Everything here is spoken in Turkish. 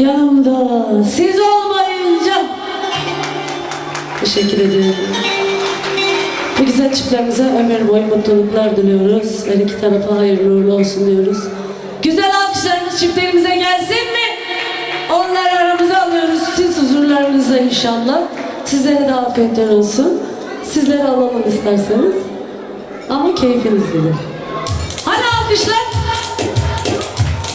Yanımda siz olmayınca. Teşekkür ederim. Bu güzel çiftlerimize ömür boyu mutluluklar diliyoruz. Her iki tarafa hayırlı uğurlu olsun diyoruz. Güzel alkışlarınız çiftlerimize gelsin mi? Onları aramıza alıyoruz. Siz huzurlarınızda inşallah. Sizlere de afiyetler olsun. Sizlere alalım isterseniz. Ama keyfiniz bilir. Hadi alkışlar.